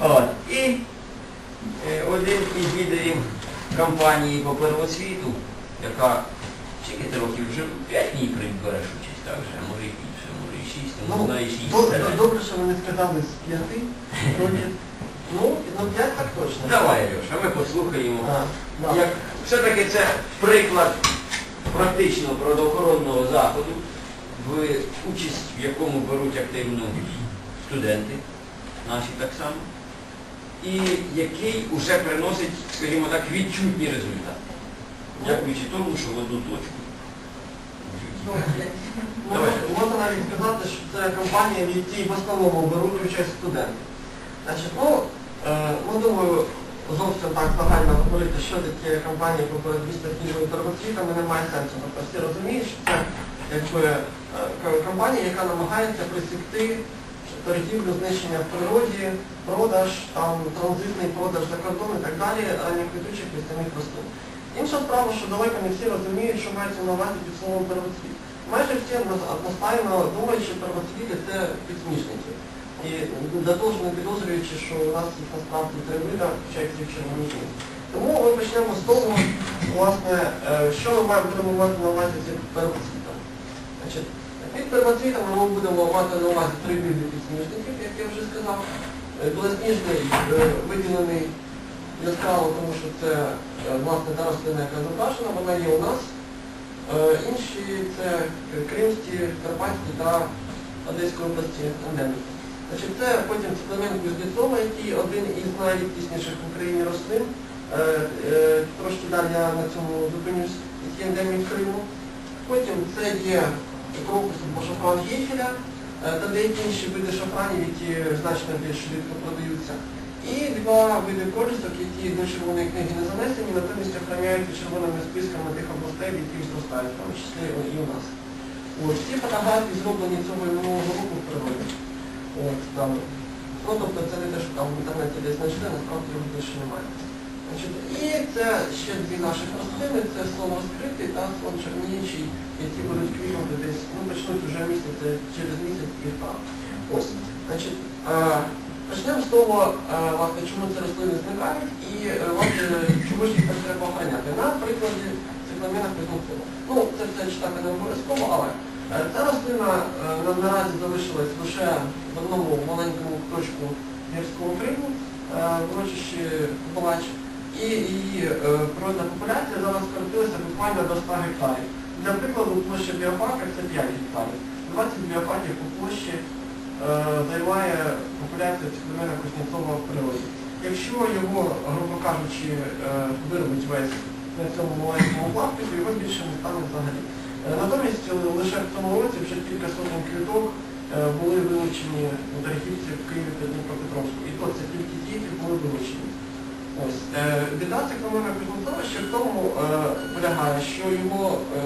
От. І е, один із лідерів компанії по первосвіту, яка скільки років вже 5 днів береш участь, так вже, може і більше, може і 6, Ну, ну, знаю, 6. добре, добре, що ви не сказали з п'яти років. Ну, ну п'ять так точно. Давай, Льоша, ми послухаємо. А, да. Як все-таки це приклад практичного природоохоронного заходу, в участь в якому беруть активно студенти, наші так само, і який уже приносить, скажімо так, відчутні результати. Дякуючи тому, що в одну точку. Можна навіть сказати, що це компанія, в якій в основному беруть участь студенти. Значить, ну, е, ну думаю, зовсім так загально говорити, що таке компанія по боротьбі з торгоцвітами немає сенсу. Тобто всі розуміють, що це якби, е, компанія, яка намагається присікти торгівлю, знищення в природі, продаж, там, транзитний продаж за кордон і так далі ранньоквітучих лісяних рослин. Інша справа, що далеко не всі розуміють, що мається на увазі під словом первоцвіт. Майже всі одностайно думають, що первоцвіти це підсмішники. І ж не підозрюючи, що у нас їх насправді три вида, хоча їх червоні. Тому ми почнемо з того, власне, е, що ми маємо мати на увазі цим первоцвітом. Під первоцвітами ми будемо мати на увазі три види підсніжників, як я вже сказав. Е, Білосніжний е, виділений яскраво, тому що це е, власне та рослина, яка зображена, вона є у нас. Інші це кримські, карпатські та Одеської області. Значить, це потім цитламен кузнєцова, який один із найрідкісніших в Україні рослин. Трошки далі я на цьому зупинюсь, який ендемік Криму. Потім це є крокус або шафран та деякі інші види шафранів, які значно більш швидко продаються. І два види пролісок, які до червоної книги не занесені, натомість охороняються червоними списками тих областей, яких зростають, в тому числі і у нас. От, всі фотографії зроблені цього минулого року в природі. От, там. Ну, тобто це не те, що там в інтернеті десь знайшли, насправді його більше немає. І це ще дві наших рослини, це сон розкритий та сон черніючий, які будуть квітнути ну почнуть вже місяць, через місяць півтора. Ось. Значить, е, почнемо з того, е, власне, чому ці рослини зникають і е, власне, чому ж їх так треба охороняти. На прикладі цикламена кузнецова. Ну, це все читати не обов'язково, але е, ця рослина е, на- наразі залишилась лише в одному маленькому куточку гірського Криму, е, в урочищі. І її природна популяція зараз скоротилася буквально до 100 гектарів. Для прикладу, площа біопарка це 5 гектарів. 20 біопарків по площі е, займає популяція цикломена Кузнєцова в природі. Якщо його, грубо кажучи, е, вирвуть весь на цьому маленькому пластику, його більше не стане взагалі. Е, Натомість лише в цьому році вже кілька сотень квіток були вилучені у торгівці в Києві та Дніпропетровську. І то це тільки ті, які були вилучені. Е, цикломена Кузнєцова ще в тому е, полягає, що його е,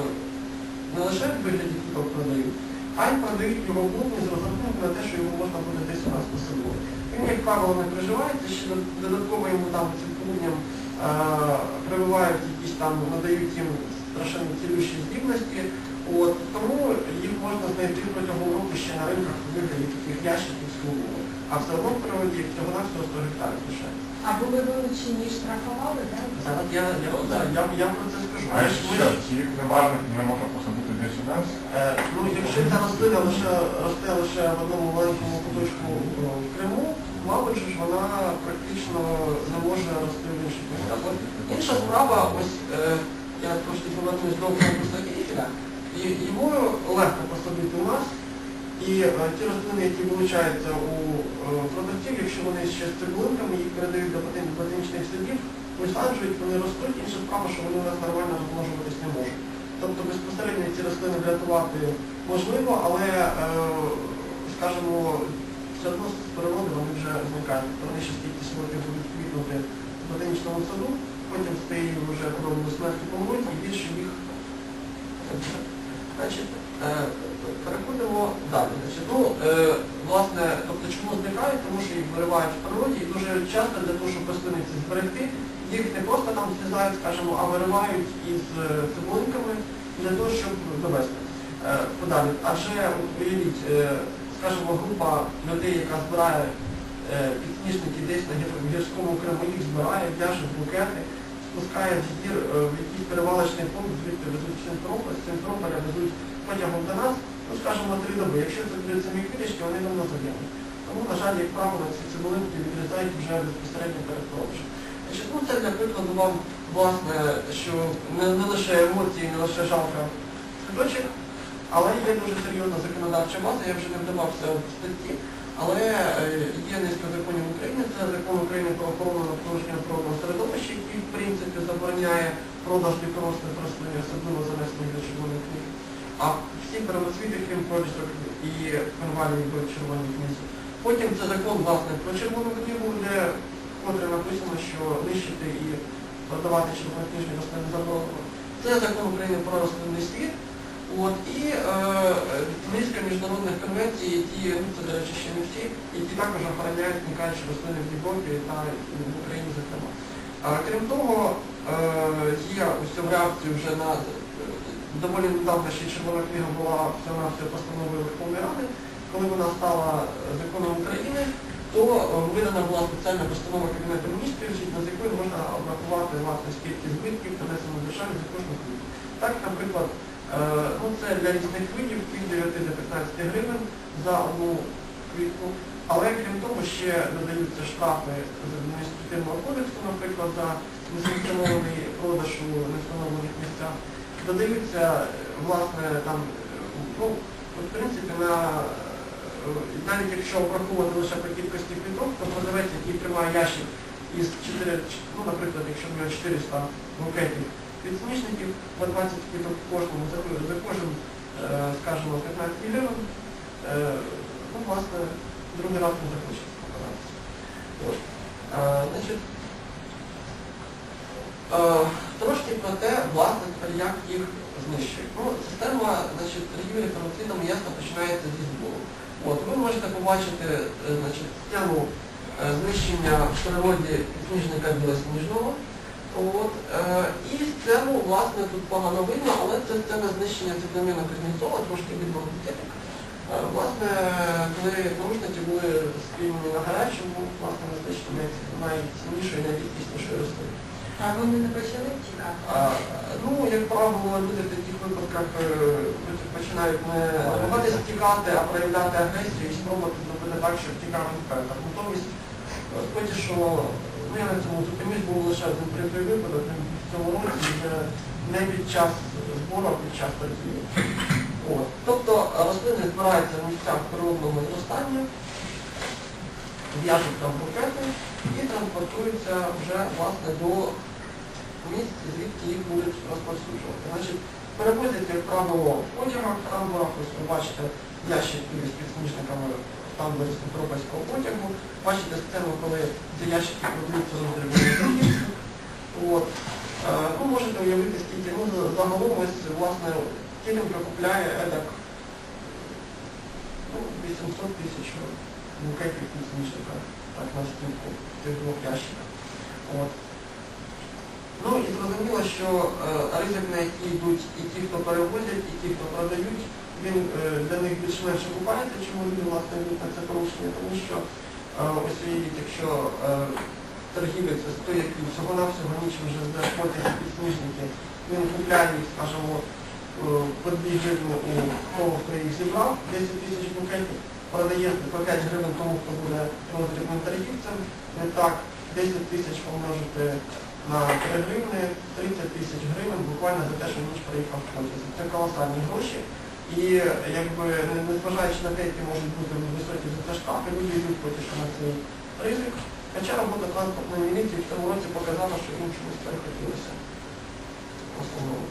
не лише в вигляді квіток продають, а й продають його в з розрахунку на те, що його можна буде десь у нас поселити. Він, як правило, не приживається, ще додатково йому там е, прививають якісь там, надають їм страшенно цілющі здібності. Тому їх можна знайти протягом року ще на ринках вигляді таких ящиків з. А все одно в природі всього навсього 100 гектарів лишається. А були вилучені і штрафували, так? Я, я, я, я, я про це скажу. А Ми ці неважних не можна посадити десь у нас? Е, Ну, якщо ця рослина лише росте лише в одному маленькому куточку е, в Криму, мабуть, ж вона практично не може рости в інших місцях. От Інша справа, ось е, я трошки повернусь до Гейфеля, і його легко посадити у нас. І е, ті рослини, які вилучаються у е, продавців, якщо вони ще з цибулинками, їх передають до ботанічних садів, висаджують, вони ростуть, інша справа, що вони у нас нормально розмножуватись не можуть. Тобто безпосередньо ці рослини врятувати можливо, але, е, скажімо, все одно з природи вони вже зникають. Вони ще скільки років будуть квітнути в ботанічному саду, потім з тією вже кровною смертю помруть і більше їх. Значить, е, переходимо далі. Значить, ну, е, власне, тобто чому зникають, тому що їх виривають в природі і дуже часто для того, щоб рослини зберегти, їх не просто там зрізають, скажімо, а виривають із е, цибулинками для того, щоб довести подалі. Адже уявіть, скажімо, група людей, яка збирає підсніжники десь на гірському Криму їх збирає, в'яже букети, спускає з гір е, в якийсь перевалочний пункт, звідти везуть в Симферополь, з Симферополя везуть потягом до нас, ну скажімо, три доби. Якщо це будуть самі квіточки, вони давно загинуть. Тому, на жаль, як правило, ці цибулинки відрізають вже безпосередньо перед. Значить, ну, це для прикладу вам, власне, що не, не лише емоції, не лише жалка квіточок, але є дуже серйозна законодавча база, я вже не вдавався в статті, але е, є низка законів України, це закон України про охорону навколишнього природного середовища, який в принципі забороняє продаж лікоросних рослин, особливо занесених до червоних книг. А всі первоцвіти, крім пролісок і конвалії до червоних книзів. Потім це закон власне про червону книгу, де вкотре написано, що нищити і продавати червонокнижні рослини заборонено. Це закон України про рослинний світ. От, і е, низка міжнародних конвенцій, які, ну це, до речі, ще не всі, які також охороняють зникаючі рослини в Європі та в Україні, зокрема. Крім того, е, є ось в реакції вже на е, доволі недавно ще червона книга була всього постановою Верховної Ради, коли вона стала е, законом України, то видана була спеціальна постанова Кабінету міністрів, згідно з якою можна обрахувати власне скільки збитків нанесено державі за кожну книгу. Так, наприклад, ну це для різних видів від 9 до 15 гривень за одну. Але крім того, ще додаються штрафи з адміністративного кодексу, наприклад, за несанкціонований продаж у невстановлених місцях. Додаються, власне, там, ну, в принципі, на навіть якщо обраховувати лише по кількості квіток, то продавець, який тримає ящик із 4, ну, наприклад, якщо в нього 400 букетів підсмішників, по 20 квіток кожному, за кожен, е, скажімо, 15 гривень, е, ну, власне, другий раз не захочеться покататися. От. Е, значить, е, трошки про те, власне, як їх знищують. Ну, система значить, торгівлі фармацидами ясно починається зі збору. От, ви можете побачити е, значить, е, знищення в природі підсніжника білосніжного. От, е, і сцену, власне, тут погано видно, але це сцена знищення Світломіна Кузнєцова, трошки. Е, Власне, коли наушники були спільні на гарячому, власне, знищення найціннішої, найрідкіснішої рослини. А вони не почали втікати? Ну, як правило, люди в таких випадках е, починають не намагатися тікати, а проявляти агресію і спробувати зробити так, щоб тікав інспектор. Натомість, сході, що ну, я на цьому зупинюсь, був лише один прикрий випадок в цьому році, вже не під час збору, а під час торгівлі. От. Е, збираються в місцях природного зростання, в'яжуть там букети і транспортуються вже власне до місць, звідки їх будуть розповсюджувати. Значить, перевозять, як правило, в потягах, тамбурах, ось ви бачите ящики з підсніжниками в тамбурі Симферопольського потягу, бачите сцену, коли ці ящики продаються роздрібні От. Е, Ну, можете уявити, скільки, ну, за- загалом ось, власне, Кілінка купляє едак ну, 800 тисяч букетів підсніжника, так, на в цих двох ящиках. От. Ну і зрозуміло, що е, ризик, на який йдуть і ті, хто перевозять, і ті, хто продають, він е, для них більш-менш окупається, чому люди власне на це порушення, тому що е, ось уявіть, якщо е, торгівець той, який всього-навсього нічим вже заходить підсніжники, він купляє їх, скажімо, 2 гривні у того, хто їх зібрав, 10 тисяч букетів, продає по 5 гривень тому, хто буде роздрібним торгівцем, не так, 10 тисяч помножити на 3 гривни, 30 тисяч гривень буквально за те, що ніч проїхав в потязі. Це колосальні гроші. І якби незважаючи на те, які можуть бути високі за це штрафи, люди йдуть що на цей ризик. Хоча робота транспортної міліції в цьому році показала, що їм чомусь перехотілося. В основному.